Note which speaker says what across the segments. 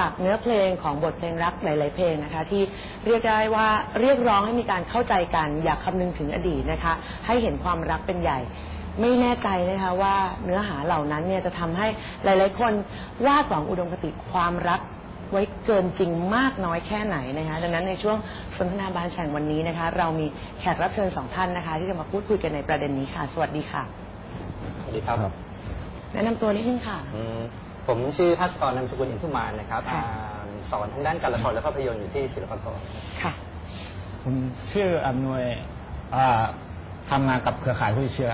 Speaker 1: จากเนื้อเพลงของบทเพลงรักหลาย ๆ เพลงนะคะที่เรียกได้ว่าเรียกร้องให้มีการเข้าใจกัน อยากคำนึงถึงอดีตนะคะ ให้เห็นความรักเป็นใหญ่ ไม่แน่ใจนะคะว่าเนื้อหาเหล่านั้นเนี่ยจะทำให้หลาย ๆ คนวาดหวังอุดมคติความรักไว้เกินจริงมากน้อยแค่ไหนนะคะดังนั้นในช่วงสนทนาบานแฉ่งวันนี้นะคะ เรามีแขกรับเชิญสองท่านนะคะ ที่จะมาพูดคุยกันในประเด็นนี้ค่ะ สวัสดีค่ะ
Speaker 2: สวัสดีครับ
Speaker 1: แนะนำตัวนิดนึงค่ะ
Speaker 2: อืม ผมชื่อพัศกรนามสกุลอินทุมานนะครับ
Speaker 1: ค่ะ
Speaker 2: อ่าสอนทางด้านการละครและภาพยนตร์อยู่ที่ศิลปากร
Speaker 1: ค่ะ
Speaker 3: ผมชื่ออำนวยอ่าทำงานกับเครือข่ายผู้ติดเชื้อ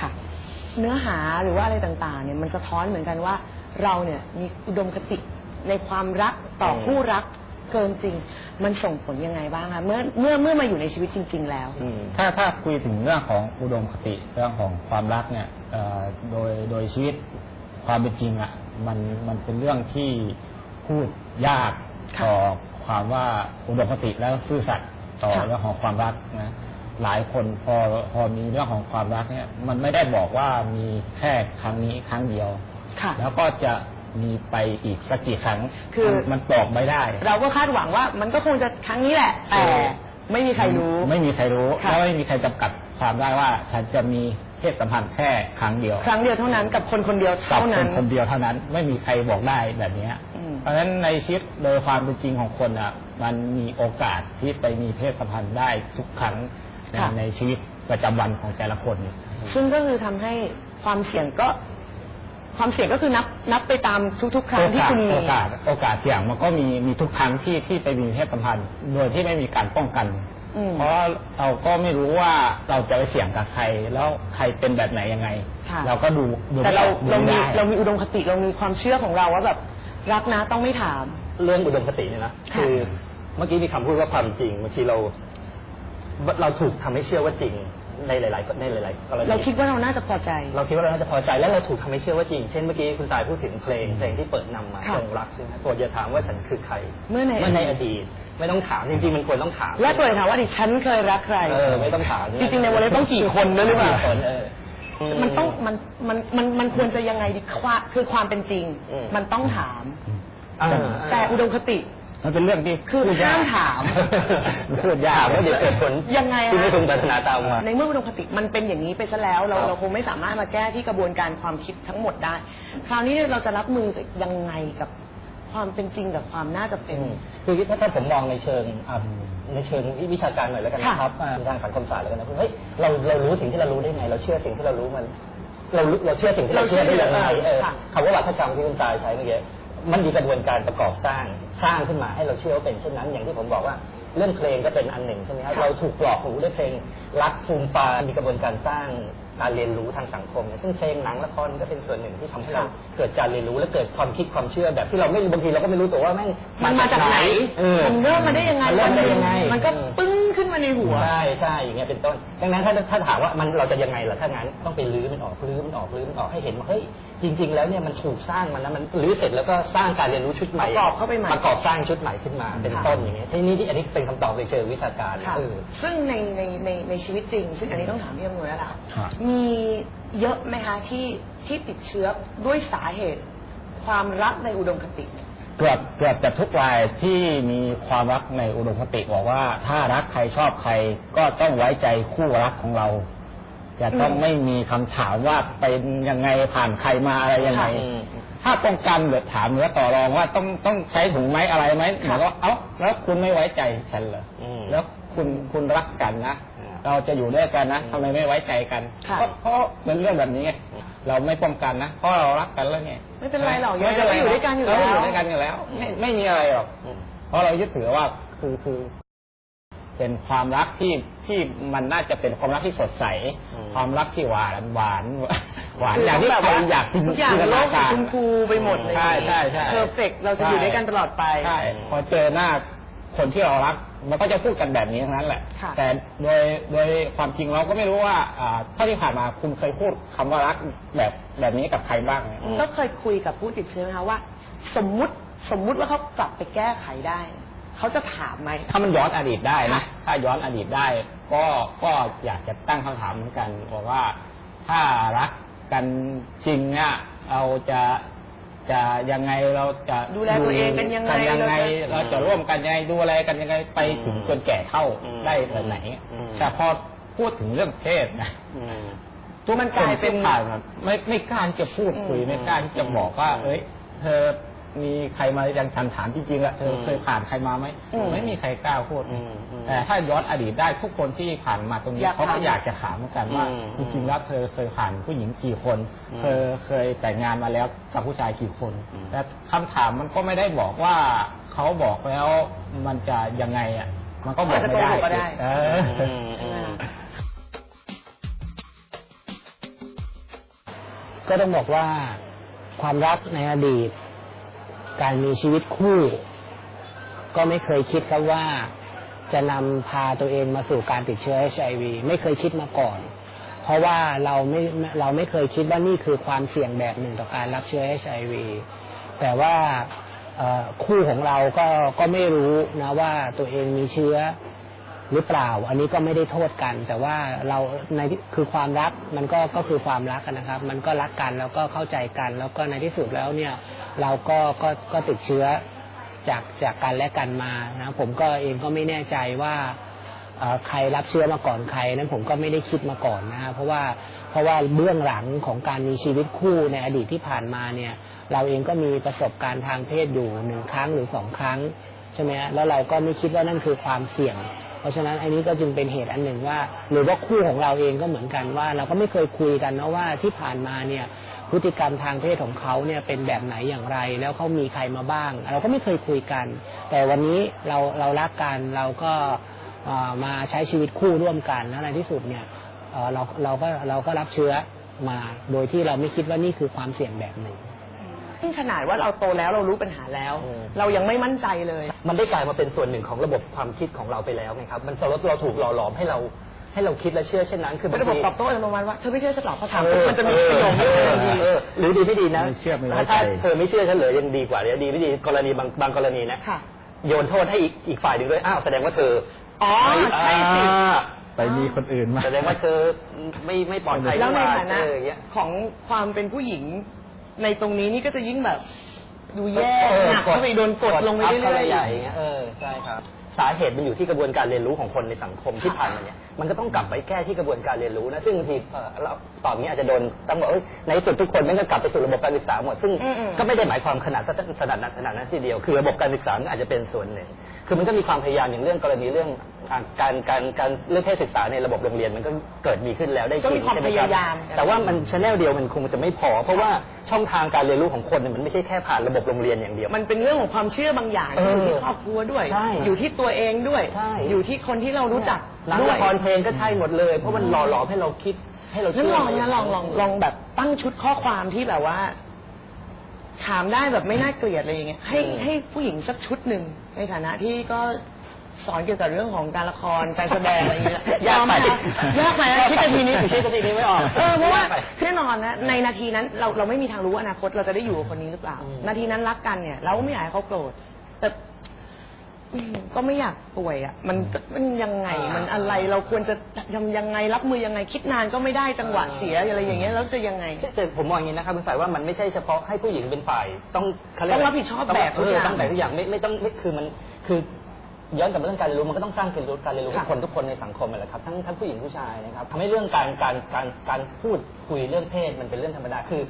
Speaker 1: ค่ะ เนื้อหาหรือว่าอะไรต่างๆ เนี่ยมันสะท้อนเหมือนกันว่า เราเนี่ยมีอุดมคติในความรักต่อคู่รักเกินจริง มันส่งผลยังไงบ้างคะเมื่อเมื่อเมื่อมาอยู่ในชีวิตจริง ๆ แล้ว
Speaker 2: อืม
Speaker 3: ถ้าถ้าคุยถึงเรื่องของอุดมคติเรื่องของความรักเนี่ยเอ่อโดยโดยชีวิตความเป็นจริงอะ่ะ มันมันเป็นเรื่องที่พูดยาก
Speaker 1: ค่ะ
Speaker 3: ต่อความว่าอุดมคติแล้วซื่อสัตย์ต่อ
Speaker 1: ค่ะ
Speaker 3: เรื่องของความรักนะหลายคนพอพอมีเรื่องของความรักเนี่ย มันไม่ได้บอกว่ามีแค่ครั้งนี้ครั้งเดียว
Speaker 1: ค่ะ
Speaker 3: แล้วก็จะมีไปอีกสักกี่ครั้ง
Speaker 1: คือ
Speaker 3: มันมันบอกไม่ได้
Speaker 1: เราก็คาดหวังว่ามันก็คงจะครั้งนี้แหละ แต่ไม่มีใครรู้
Speaker 3: ไม่มีใครรู้
Speaker 1: ค่ะ
Speaker 3: และไม่มีใครจำกัดความได้ว่าฉันจะมี เพศสัมพันธ์แค่ครั้งเดียว
Speaker 1: ครั้งเดียวเท่านั้นกับคนคนเดียว
Speaker 3: กับ
Speaker 1: เท่า
Speaker 3: ค
Speaker 1: นั้น น
Speaker 3: คนเดียวเท่านั้น ไม่มีใครบอกได้แบบเนี้ย
Speaker 1: อืม
Speaker 3: เพราะฉะนั้นในชีวิตโดยความเป็นจริงของคนอะ มันมีโอกาสที่ไปมีเพศสัมพันธ์ได้ทุกครั้งใน
Speaker 1: ค่ะ
Speaker 3: ในชีวิตประจำวันของแต่ละคน
Speaker 1: ซึ่งก็คือทำให้ความเสี่ยงก็ ความเสี่ยงก็คือนับนับไปตามทุก ๆ ครั้ง
Speaker 3: โอ
Speaker 1: ที่
Speaker 3: กาส
Speaker 1: คุณมี
Speaker 3: โอกาสโอกาสเสี่ยงมันก็มีมีทุกครั้งที่ที่ไปมีเพศสัมพันธ์ โดยที่ไม่มีการป้องกัน
Speaker 1: อืม
Speaker 3: เพราะเราก็ไม่รู้ว่าเราจะไปเสี่ยงกับใคร แล้วใครเป็นแบบไหนยังไง
Speaker 1: ค่ะ
Speaker 3: เราก็ดูดู
Speaker 1: แต่เรา
Speaker 3: ดู
Speaker 1: เรามี
Speaker 3: ได้
Speaker 1: เรามีอุดมคติเรามีความเชื่อของเราว่าแบบ รักนะต้องไม่ถาม
Speaker 2: เรื่องอุดมคติเนี่ยนะ
Speaker 1: ค่ะ
Speaker 2: คือเมื่อกี้มีคำพูดว่าความจริงบางทีเรา เราถูกทำให้เชื่อว่าจริง ในหลาย ๆ ในหลายๆกรณี
Speaker 1: เราคิดว่าเราน่าจะพอใจ
Speaker 2: เราคิดว่าเราน่าจะพอใจและเราถูกทำให้เชื่อว่าจริง เช่นเมื่อกี้คุณสายพูดถึงเพลงเพลงที่เปิดนำมา
Speaker 1: ค่ะ
Speaker 2: จงรักใช่ไหมโปรดอย่าถามว่าฉันคือใคร
Speaker 1: เมื่อใน
Speaker 2: เมื่อในอดีต ไม่ต้องถามจริง ๆ มันควรต้องถาม
Speaker 1: และตัวเองถามว่าดิฉันเคยรักใคร
Speaker 2: เออไม่ต้องถาม
Speaker 1: จริงๆในวอลเลย์ต้องกี่คนด้วยหรือเปล่า
Speaker 2: กี่คนเออ
Speaker 1: มันต้องมันมันมันมันควรจะยังไงดีความคือความเป็นจริง
Speaker 2: อืม
Speaker 1: มันต้องถาม
Speaker 2: อ่า
Speaker 1: แต่อุดมคติ
Speaker 3: มันเป็นเรื่องที่
Speaker 1: คือ
Speaker 3: พูดยก
Speaker 1: ห้ามถาม
Speaker 3: พูดยาก
Speaker 2: ถามว่าเดี๋ยวเกิดผล
Speaker 1: ยังไงอะ
Speaker 2: ที่ไม่พึงปรารถนาตามมา
Speaker 1: ในเมื่ออุดมคติมันเป็นอย่างนี้ไปซะแล้ว เรา
Speaker 2: ครับ
Speaker 1: เราคงไม่สามารถมาแก้ที่กระบวนการความคิดทั้งหมดได้ คราวนี้เนี่ยเราจะรับมือกับยังไงกับความเป็นจริงกับความน่าจะเป็น
Speaker 2: อืมคือถ้าถ้าผมมองในเชิงอะในเชิงวิชาการหน่อยแล้วกัน
Speaker 1: ค่ะ
Speaker 2: นะครับอ่าทางสังคมศาสตร์แล้วกันนะเฮ้ยเราเรารู้สิ่งที่เรารู้ได้ไง เราเชื่อสิ่งที่เรารู้มัน เรารู้เราเชื่อสิ่งที่เราเชื่อได้ยังไง
Speaker 1: เราเชื่อ
Speaker 2: เออ
Speaker 1: ค่ะ
Speaker 2: คำว่าวัฒกรรมที่คุณตายใช้เมื่อกี้ มันมีกระบวนการประกอบสร้างสร้างขึ้นมาให้เราเชื่อว่าเป็นเช่นนั้น อย่างที่ผมบอกว่าเรื่องเพลงก็เป็นอันหนึ่งใช่ไหมครับ
Speaker 1: ค่ะ
Speaker 2: เราถูกหลอกหูด้วยเพลงรักภูมิปามีกระบวนการสร้างการเรียนรู้ทางสังคมเนี่ยซึ่งเพลงหนังละครก็เป็นส่วนหนึ่งที่ทำให้เรา
Speaker 1: ค่ะ
Speaker 2: เกิดการเรียนรู้และเกิดความคิดความเชื่อแบบที่เราไม่บางทีเราก็ไม่รู้ตัวว่าแม่ง
Speaker 1: มันมาจากไหน
Speaker 2: เออ
Speaker 1: มันเริ่มมาได้ยังไง
Speaker 2: มันเริ่มมาได้ยังไง
Speaker 1: มันก็ปึ้ง ขึ้นมาในหัว
Speaker 2: ใช่ใช่อย่างเงี้ยเป็นต้น ดังนั้นถ้าถ้าถามว่ามันเราจะยังไงล่ะถ้างั้นต้องไปรื้อมันออกรื้อมันออกรื้อมันออกให้เห็นว่าเฮ้ยจริง ๆ แล้วเนี่ยมันถูกสร้างมันนะมันรื้อเสร็จแล้วก็สร้างการเรียนรู้ชุดใหม่
Speaker 1: ประกอบเข้าไปใหม่
Speaker 2: ประกอบสร้างชุดใหม่ขึ้นมาเป็น
Speaker 1: ค่ะ
Speaker 2: ต้นอย่างเงี้ยทีนี้ที่อันนี้เป็นคำตอบในเชิงวิชาการ
Speaker 1: ค่ะ
Speaker 2: เออ
Speaker 1: ซึ่งในในในในชีวิตจริง ซึ่งอันนี้ต้องถามพี่อำนวยแล้วล่ะ
Speaker 3: ครับ
Speaker 1: มีเยอะไหมคะที่ที่ติดเชื้อด้วยสาเหตุ ความรักในอุดมคติเนี่ย
Speaker 3: เกือบเกือบจะทุกรายที่มีความรักในอุดมคติบอกว่า ถ้ารักใครชอบใครก็ต้องไว้ใจคู่รักของเรา จะต้อง
Speaker 1: อืม
Speaker 3: ไม่มีคำถามว่าเป็นยังไงผ่านใครมาอะไรยังไง
Speaker 1: ค่ะ
Speaker 2: อืม
Speaker 3: ถ้าป้องกันหรือถามหรือต่อรองว่าต้องต้องใช้ถุงไหมอะไรไหมหมายว่าเอ้าแล้วคุณไม่ไว้ใจฉันเหรอ
Speaker 2: อืม
Speaker 3: แล้วคุณคุณรักกันนะ
Speaker 2: อ่า
Speaker 3: เราจะอยู่ด้วยกันนะทำไมไม่ไว้ใจกัน
Speaker 1: ค่ะ
Speaker 3: เพราะเพราะเป็นเรื่องแบบนี้ไง เราไม่ป้องกันนะเพราะเรารักกันแล้วไง
Speaker 1: ไม่เป็นไรหรอก
Speaker 3: ไม่เป็นไร
Speaker 1: เราก็อยู่ด้วยกันอยู่แล้ว
Speaker 3: เราอยู่ด้วยกันอยู่แล้ว ไม่ไม่มีอะไรหรอก
Speaker 2: อืม
Speaker 3: เพราะเรายึดถือว่าคือคือ เป็นความรักที่ที่มันน่าจะเป็นความรักที่สดใส
Speaker 2: อืม
Speaker 3: ความรักที่หวานหวานหวาน
Speaker 1: คือ
Speaker 3: อย่างที่
Speaker 1: แบบ
Speaker 3: ใคร
Speaker 1: ว่า
Speaker 3: อยาก
Speaker 1: ทุกอย่าง
Speaker 3: จินต
Speaker 1: โล
Speaker 3: นากการ
Speaker 1: ชมพูไปหมดเลย
Speaker 3: ใช่ใช่ใช่
Speaker 1: เพอร์เฟกเราจะอยู่ด้วยกันตลอดไป
Speaker 3: ใช่พอเจอหน้าคนที่เรารัก มันก็จะพูดกันแบบนี้ทั้งนั้นแหละ
Speaker 1: ค่ะ
Speaker 3: แต่โดยโดยความจริงเราก็ไม่รู้ว่าอ่าเท่าที่ผ่านมาคุณเคยพูดคำว่ารักแบบแบบนี้กับใครบ้างไหม
Speaker 1: ก็เคยคุยกับผู้ติดเชื้อไหมคะว่า สมมุติสมมุติว่าเขากลับไปแก้ไขได้ เขาจะถามไหม
Speaker 3: ถ้ามันย้อนอดีตได้นะ
Speaker 1: ค่ะ
Speaker 3: ถ้าย้อนอดีตได้ ก็ก็อยากจะตั้งคำถามเหมือนกันบอกว่า ถ้ารักกันจริงเนี่ยเราจะ จะยังไงเราจะ
Speaker 1: ดูแลตัวเองกันยังไง
Speaker 3: ยังไง
Speaker 1: เราจะ
Speaker 3: เราจะร่วมกันยังไงดูแลกันยังไงไปถึงจนแก่เท่า
Speaker 2: อืม
Speaker 3: ได้แบบไหน
Speaker 2: อืม
Speaker 3: แต่พอพูดถึงเรื่องเพศนะ
Speaker 2: อืม
Speaker 3: ทุก
Speaker 1: มันกลายเป็น
Speaker 3: ผ่านมาไม่ไม่กล้าที่จะพูดคุย
Speaker 1: อืม
Speaker 3: ไม่กล้าที่จะบอกว่า เอ้ย เธอ มีใครมายังฉันถามจริงๆอะเธอ
Speaker 2: อืม
Speaker 3: เคยผ่านใครมาไหม
Speaker 1: อืม
Speaker 3: ไม่มีใครกล้าพูด
Speaker 2: อืมอืม
Speaker 3: แต่ถ้าย้อนอดีตได้ทุกคนที่ผ่านมาตรงนี้
Speaker 1: อยาก
Speaker 3: เขาก็
Speaker 1: ถาม
Speaker 3: อยากจะถามเหมือนกันว่า
Speaker 2: อืม
Speaker 3: จริงๆแล้วเธอเคยผ่านผู้หญิงกี่คน
Speaker 2: อืม
Speaker 3: เธอเคยแต่งงานมาแล้วกับผู้ชายกี่คน
Speaker 2: อืม
Speaker 3: แต่คำถามมันก็ไม่ได้บอกว่าเขาบอกแล้วมันจะยังไงอะมันก็บอกไม่ได้
Speaker 1: อาจจะโกหกก็ได้
Speaker 3: เอออ
Speaker 2: อืมอืม
Speaker 4: ก็ต้องบอกว่าความรักในอดีต การมีชีวิตคู่ ก็ไม่เคยคิดครับว่าจะนำพาตัวเองมาสู่การติดเชื้อ HIV ไม่เคยคิดมาก่อน เพราะว่าเราไม่เราไม่เคยคิดว่านี่คือความเสี่ยงแบบหนึ่งต่อการรับเชื้อ HIV แต่ว่าคู่ของเราก็ก็ไม่รู้นะว่าตัวเองมีเชื้อ หรือเปล่า อันนี้ก็ไม่ได้โทษกัน แต่ว่าเราในคือความรักมันก็ก็คือความรักนะครับ มันก็รักกันแล้วก็เข้าใจกัน แล้วก็ในที่สุดแล้วเนี่ยเราก็ก็ก็ติดเชื้อจากจากกันและกันมานะผมก็เองก็ไม่แน่ใจว่าใครรับเชื้อมาก่อนใครนั้นผมก็ไม่ได้คิดมาก่อนนะฮะเพราะว่าเพราะว่าเบื้องหลังของการมีชีวิตคู่ในอดีตที่ผ่านมาเนี่ย เราเองก็มีประสบการณ์ทางเพศอยู่หนึ่งครั้งหรือสองครั้งใช่ไหมฮะแล้วเราก็ไม่คิดว่านั่นคือความเสี่ยง เพราะฉะนั้นอันนี้ก็จึงเป็นเหตุอันหนึ่งว่า หรือว่าคู่ของเราเองก็เหมือนกันว่า เราก็ไม่เคยคุยกันนะว่าที่ผ่านมาเนี่ยพฤติกรรมทางเพศของเขาเนี่ยเป็นแบบไหนอย่างไร แล้วเขามีใครมาบ้าง เราก็ไม่เคยคุยกัน แต่วันนี้เราเรารักกันเราก็มาใช้ชีวิตคู่ร่วมกันแล้วในที่สุดเนี่ยเราเราก็เราก็รับเชื้อมาโดยที่เราไม่คิดว่านี่คือความเสี่ยงแบบหนึ่ง
Speaker 1: ซึ่งขนาดว่าเราโตแล้วเรารู้ปัญหาแล้ว
Speaker 2: อืม
Speaker 1: เรายังไม่มั่นใจเลย
Speaker 2: มันได้กลายมาเป็นส่วนหนึ่งของระบบความคิดของเราไปแล้วไงครับ มันเราเราถูกหล่อหลอมให้เราให้เราคิดและเชื่อเช่นนั้น คือ
Speaker 1: เป็นระบบตอบโต้อัตโนมัติว่าเธอไม่เชื่อฉันหรอกเขาถาม
Speaker 2: เออ
Speaker 1: มันจะมีประโยค
Speaker 2: เอ
Speaker 1: นี้
Speaker 2: อ
Speaker 1: ทันที
Speaker 2: เออหรือดีไม่ดีนะ
Speaker 3: ไม่เชื่อไม่ไว้ใจ
Speaker 2: ถ้าเธอไม่เชื่อฉันเลยยังดีกว่าเดี๋ยวดีไม่ดีกรณีบางบางกรณีนะ
Speaker 1: ค่ะ
Speaker 2: โยนโทษให้อีกอีกฝ่ายหนึ่งด้วยอ้าวแสดงว่าเธอ
Speaker 1: อ๋อใช่สิ
Speaker 2: อ่า
Speaker 3: ไปมีคนอื่นมา
Speaker 2: แสดงว่าเธอไม่ไม่ปลอดภัย
Speaker 1: แล้วใน
Speaker 2: ว่า
Speaker 1: ฐานะ
Speaker 2: เอออย่างเงี้ย
Speaker 1: ของความเป็นผู้หญิง ในตรงนี้นี่ก็จะยิ่งแบบ ดูแย่
Speaker 2: เออ
Speaker 1: หนักเข้าไปโดนกดลงไป
Speaker 2: อัพ
Speaker 1: เรื่
Speaker 2: ข้า
Speaker 1: อย
Speaker 2: ใหญ่างเงี้ยเออใช่ครับ สาเหตุมันอยู่ที่กระบวนการเรียนรู้ของคนในสังคมที่ผ่านมาเนี่ยมันก็ต้องกลับไปแก้ที่กระบวนการเรียนรู้นะซึ่งบางทีเออเราตอบนี้อาจจะโดนต้องบอกเอ้ยในที่สุดทุกคนมันก็กลับไปสู่ระบบการศึกษาหมดซึ่ง
Speaker 1: อืมๆ
Speaker 2: ก็ไม่ได้หมายความขนาดขนาดนั้นขนาดนั้นทีเดียว คือระบบการศึกษามันอาจจะเป็นส่วนหนึ่ง คือมันก็มีความพยายามอย่างเรื่องกรณีเรื่อง อ่าการการการเรื่องเพศศึกษาในระบบโรงเรียนมันก็เกิดมีขึ้นแล้วได้
Speaker 1: ก็มีความ
Speaker 2: ใช่ไห
Speaker 1: พ
Speaker 2: รับ
Speaker 1: ยายาม
Speaker 2: แต่ว่ามันชแนลเดียวมันคงจะไม่พอ เพราะว่าช่องทางการเรียนรู้ของคนเนี่ยมันไม่ใช่แค่ผ่านระบบโรงเรียนอย่างเดียว
Speaker 1: มันเป็นเรื่องของความเชื่อบางอย่าง
Speaker 2: เออ
Speaker 1: อยู่ที่ครอบครัวด้วย
Speaker 2: ใช่
Speaker 1: อยู่ที่ตัวเองด้วย
Speaker 2: ใช่
Speaker 1: อยู่ที่คนที่เรารู้จัก
Speaker 2: หนัง
Speaker 1: ด้วย
Speaker 2: ละครเพลงก็ใช่หมดเลย เพราะมันหล่อหลอมให้เราคิดให้เรา
Speaker 1: นั่น
Speaker 2: เชื่อ
Speaker 1: ลองนะลองลองลองแบบตั้งชุดข้อความที่แบบว่า ถามได้แบบไม่น่าเกลียดอะไรอย่างเงี้ยให้ให้ผู้หญิงสักชุดหนึ่งในฐานะที่ก็ สอนเกี่ยวกับเรื่องของการละครการแสดงอะไรอย่างเงี้ย
Speaker 2: ยากไป
Speaker 1: ยากไหมคิดนาทีนี้
Speaker 2: คิดนาทีนี้ไม่ออก
Speaker 1: เออเพราะว่ายา
Speaker 2: กไป
Speaker 1: แน่นอนนะในนาทีนั้นเราเราไม่มีทางรู้ว่าอนาคตเราจะได้อยู่กับคนนี้หรือเปล่า
Speaker 2: อืม
Speaker 1: นาทีนั้นรักกันเนี่ยเราก็ไม่อยากให้เขาโกรธแต่อืมก็ไม่อยากป่วยอะ มันมันยังไงมันอะไรเราควรจะทำยังไงรับมือยังไง คิดนานก็ไม่ได้จังหวะเสียอะไรอย่างเงี้ยแล้วจะยังไง
Speaker 2: แต่ผมมองอย่างนี้นะครับคุณสายว่ามันไม่ใช่เฉพาะให้ผู้หญิงเป็นฝ่ายต้องเขาเรียก
Speaker 1: ต้องรับผิดชอบแบกทุ
Speaker 2: เอก
Speaker 1: อย่าง
Speaker 2: อต้องแบกทุกอย่างไม่ไม่ต้องไม่คือมันคือ ย้อนกลับมาเรื่องการเรียนรู้มันก็ต้องสร้างการเรียนรู้การเรียนรู้
Speaker 1: ค่ะ
Speaker 2: ของคนทุกคนในสังคมนั่นแหละครับทั้งทั้งผู้หญิงผู้ชายนะครับทำให้เรื่องการการการการพูดคุยเรื่องเพศมันเป็นเรื่องธรรมดาคือ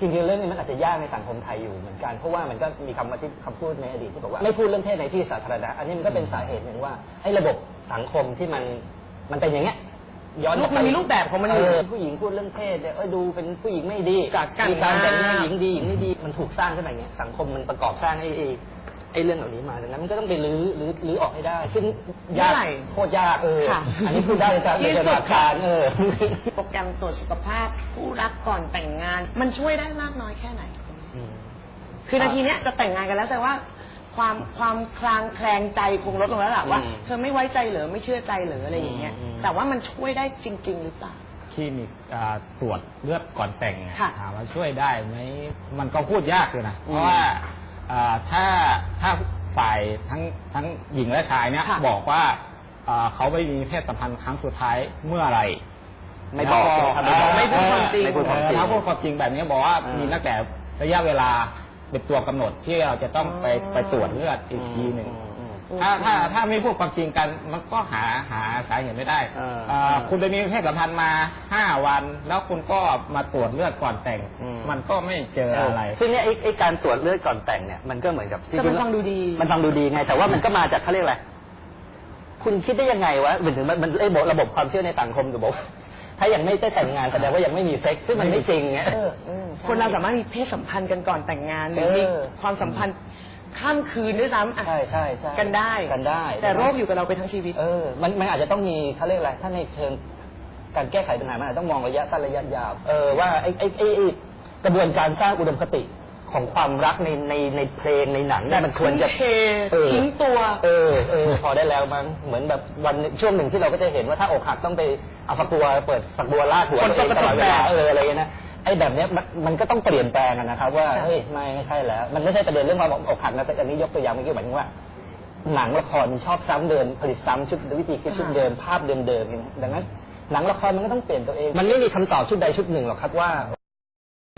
Speaker 2: จริงๆเรื่องนี้มันอาจจะยากในสังคมไทยอยู่เหมือนกันเพราะว่ามันก็มีคำว่าที่คำพูดในอดีตที่บอกว่าไม่พูดเรื่องเพศในที่สาธารณะอันนี้มันก็เป็นสาเหตุหนึ่งว่าไอ้ระบบสังคมที่มันมันเป็นอย่างเงี้ยย้อนกลับไป
Speaker 1: มันมีรูปแบบของมันอยู่
Speaker 2: เผู้หญิงพูดเรื่องเพศเนี่ยเอ้ยดูเป็นผู้หญิงไม่ดี
Speaker 1: จากกัน
Speaker 2: มีการแบ่งหน้า
Speaker 1: มา
Speaker 2: หญิงดีหญิงไม่ดีมันถูกสร้างขึ้นมาอย่างเงี้ยสังคมมันประกอบสร้างไอ้ ไอ้ไอ้เรื่องเหล่านี้มาดังนั้นมันก็ต้องไปรื้อรื้อรื้อออกให้ได้ ซึ่งยาก
Speaker 1: เมื่อไหร่
Speaker 2: โคตรยากเออ
Speaker 1: ค่ะ
Speaker 2: อันนี้พูดได้เลยครับ
Speaker 1: ที่
Speaker 2: ใน
Speaker 1: สุ
Speaker 2: ส
Speaker 1: ด
Speaker 2: ถานการณ์เออ
Speaker 1: โปรแกรมตรวจสุขภาพผู้รักก่อนแต่งงาน มันช่วยได้มากน้อยแค่ไหน คือนาทีเนี้ยจะแต่งงานกันแล้วแต่ว่า ความความคลางแคลงใจคงลดลงแล้วล่ะว่า
Speaker 2: อืม
Speaker 1: เธอไม่ไว้ใจเหรือไม่เชื่อใจเหรืออะไรอย่างเงี้ย
Speaker 2: อืมอืม
Speaker 1: แต่ว่ามันช่วยได้จริง ๆ หรือเปล่า
Speaker 3: คลินิกอ่าตรวจเลือดก่อนแต่งเนี่ย
Speaker 1: ค่ะ
Speaker 3: ถามว่าช่วยได้ไหมมันก็พูดยากเลยนะ
Speaker 2: อืม
Speaker 3: เพราะว่าอ่า ถ้าถ้าฝ่ายทั้งทั้งหญิงและชายเนี่ย
Speaker 1: ค่ะ
Speaker 3: บอกว่าอ่าเขาไม่มีเพศสัมพันธ์ครั้งสุดท้ายเมื่อไหร
Speaker 2: ไม่บอก
Speaker 3: แล้ว
Speaker 2: ใช่ไหมครับ
Speaker 3: เไม่
Speaker 1: พูดความจริง
Speaker 2: ไม่พูดความจริง
Speaker 3: ถ้าพูดความจริงแบบนี้บอกว่า
Speaker 2: อ่ามี
Speaker 3: มีตั้งแต่ระยะเวลาเป็นตัวกำหนดที่เราจะต้องไป
Speaker 1: อ๋อ
Speaker 3: ไปตรวจเลือดอีกทีหนึ่ง
Speaker 2: อืมอืม
Speaker 3: ถ้าถ้าถ้าไม่พูดความจริงกันมันก็หาหาสาเหตุไม่ได้
Speaker 2: เออ
Speaker 3: เอ่อคุณไปมีเพศสัมพันธ์มาห้าวัน แล้วคุณก็มาตรวจเลือดก่อนแต่ง
Speaker 2: อืม
Speaker 3: มันก็ไม่เจออะไร
Speaker 2: ซึ่งเนี่ยไอ้ไอ้การตรวจเลือดก่อนแต่งเนี่ยมันก็เหมือนกับ
Speaker 1: แต่มันฟังดูดี
Speaker 2: มันฟังดูดีไง แต่ว่ามันก็มาจากเขาเรียกอะไรคุณคิดได้ยังไงวะเหมือนถึงมันมันไอ้ระบบความเชื่อในสังคมจะบอกว่าถ้ายังไม่ได้แต่งงานแสดงว่ายังไม่มีเซ็กซ์ซึ่งมันไม่จริงไง เออเออใช่
Speaker 1: คนเราสามารถมีเพศสัมพันธ์กันก่อนแต่งงานหรือมี
Speaker 2: เออ
Speaker 1: ความสัมพันธ์ ข้ามคืนด้วยซ้ำอะ
Speaker 2: ใช่ใช่ใช่
Speaker 1: กันได้
Speaker 2: กันได้
Speaker 1: แต่โรคอยู่กับเราไปทั้งชีวิต
Speaker 2: เออมันมันอาจจะต้องมีเขาเรียกอะไรถ้าในเชิงการแก้ไขปัญหามันอาจจะต้องมองระยะสั้นระยะยาวเออว่าไอ้ไอ้ไอ้ไอ้กระบวนการสร้างอุดมคติของความรักในในในเพลงในหนังเนี่ยมันควรจะ
Speaker 1: เท
Speaker 2: เออ
Speaker 1: ทิ้งตัว
Speaker 2: เออเออพอได้แล้วมั้งเหมือนแบบวันช่วงหนึ่งที่เราก็จะเห็นว่าถ้าอกหักต้องไปเอาฝักบัวเปิดฝักบัวลาดหัว
Speaker 1: คน
Speaker 2: ตัวเองตลอดเวลา
Speaker 1: ก็กระทบแตก
Speaker 2: เอออะไรอย่างเงี้ยนะ ไอ้แบบเนี้ยมันมันก็ต้องเปลี่ยนแปลงอะนะครับ ว่า
Speaker 1: ค่ะ
Speaker 2: เฮ้ยไม่ไม่ใช่แล้ว มันไม่ใช่ประเด็นเรื่องความอกหักนะแต่อันนี้ยกตัวอย่างเมื่อกี้หมายถึงว่า หนังละครชอบซ้ำเดิมผลิตซ้ำชุดวิธีคิดชุดเดิมภาพเดิมๆอย่างนี้ดังนั้น หนังละครมันก็ต้องเปลี่ยนตัวเอง มันไม่มีคำตอบชุดใดชุดหนึ่งหรอกครับว่า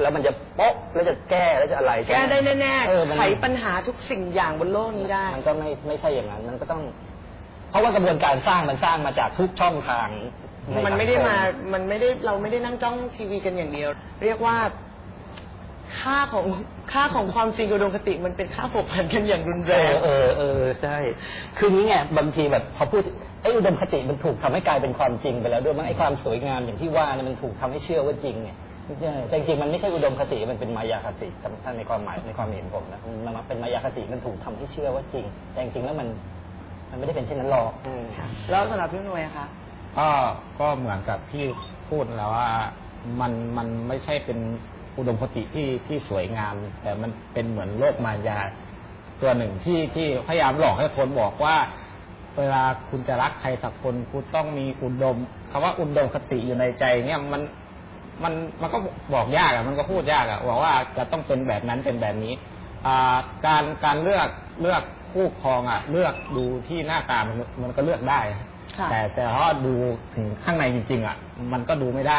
Speaker 2: แล้วมันจะโป๊ะแล้วจะแก้แล้วจะอะไรใช่หม
Speaker 1: แก้ได้แน่
Speaker 2: เออมัน
Speaker 1: ๆไขปัญหาทุกสิ่งอย่างบนโลกนี้ได้
Speaker 2: มันก็ไม่ไม่ใช่อย่างนั้น มันก็ต้องเพ ราะว่ากระบวนการสร้างมันสร้างมาจากทุกช่องทางใน
Speaker 1: มันไม่ได้
Speaker 2: สังค
Speaker 1: มา มันไม่ได้เราไม่ได้นั่งจ้องทีวีกันอย่างเดียว เรียกว่า ค่าของค่าของความจริงกับอุดมคติ มันเป็นค่าผูกพันกันอย่างรุน
Speaker 2: เอ
Speaker 1: แรง
Speaker 2: อเออเออใช่ คือนี้ไงบางทีแบบพอพูดไอ้อุดมคติมันถูกทำให้กลายเป็นความจริงไปแล้วด้วยมั้งไอ้ความสวยงามอย่างที่ว่าเนี่ยมันถูกทำให้เชื่อว่าจริงไงใช่แต่จริงๆมันไม่ใช่อุดมคติมันเป็นมายาคติถ้าในความหมายในความเห็นผมนะมันมันเป็นมายาคติมันถูกทำให้เชื่อว่าจริง แต่จริงๆแล้วมัน มันไม่ได้เป็นเช่นนั้นหรอกอืม
Speaker 1: แล้วสำหรับพี่หน่วยอะคะ
Speaker 3: ก็ก็เหมือนกับที่พูดแล้วว่ามันมันไม่ใช่เป็นอุดมคติที่ที่สวยงาม แต่มันเป็นเหมือนโลกมายา ตัวหนึ่งที่ที่พยายามหลอกให้คนบอกว่า เวลาคุณจะรักใครสักคนคุณต้องมีอุดมคำว่าอุดมคติอยู่ในใจเนี่ยมันมันมันก็บอกยากอะมันก็พูดยากอะบอกว่าจะต้องเป็นแบบนั้นเป็นแบบนี้ อ่าการการเลือกเลือก คู่ครองอะเลือกดูที่หน้าตามันมันก็เลือกได้
Speaker 1: ค่ะ
Speaker 3: แต่แต่ถ้าดูถึงข้างในจริง ๆ อะ มันก็ดูไม่ได้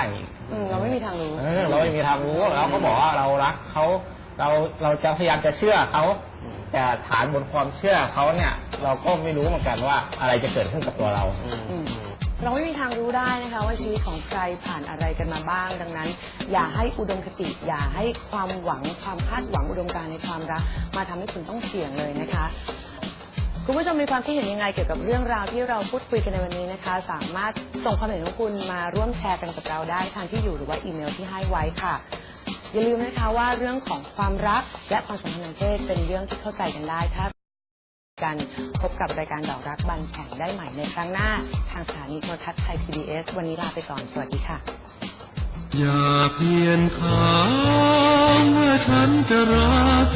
Speaker 1: อืมเราไม่มีทางรู้
Speaker 3: เออเราไม่มีทางรู้เราก็บอกว่าเรารักเขาเราเราจะพยายามจะเชื่อเขาแต่ฐานบนความเชื่อเขาเนี่ย เราก็ไม่รู้เหมือนกันว่าอะไรจะเกิดขึ้นกับตัวเรา
Speaker 1: อืม เราไม่มีทางรู้ได้นะคะว่าชีวิตของใครผ่านอะไรกันมาบ้าง ดังนั้น อย่าให้อุดมคติ อย่าให้ความหวังความคาดหวังอุดมการณ์ในความรัก มาทำให้คุณต้องเสี่ยงเลยนะคะ คุณผู้ชมมีความคิดเห็นยังไงเกี่ยวกับเรื่องราวที่เราพูดคุยกันในวันนี้นะคะ สามารถส่งความเห็นของคุณมาร่วมแชร์กันกับเราได้ทางที่อยู่หรือว่าอีเมลที่ให้ไว้ค่ะ อย่าลืมนะคะว่าเรื่องของความรักและความสัมพันธ์ทางเพศเป็นเรื่องที่เข้าใจกันได้ถ้ากันพบกับรายการดอกรักบันแข่งได้ใหม่ในครั้งหน้า ทางสถานีโทรทัศน์ไทย PBS วันนี้ลาไปก่อน สวัสดีค่ะ
Speaker 5: อย่าเพียนถามว่าฉันจะรัก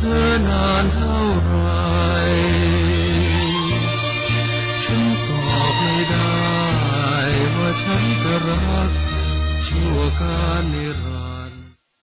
Speaker 5: เธอนานเท่าไหร ฉันตอบไม่ได้ว่าฉันจะรักชั่วการนิรันดร์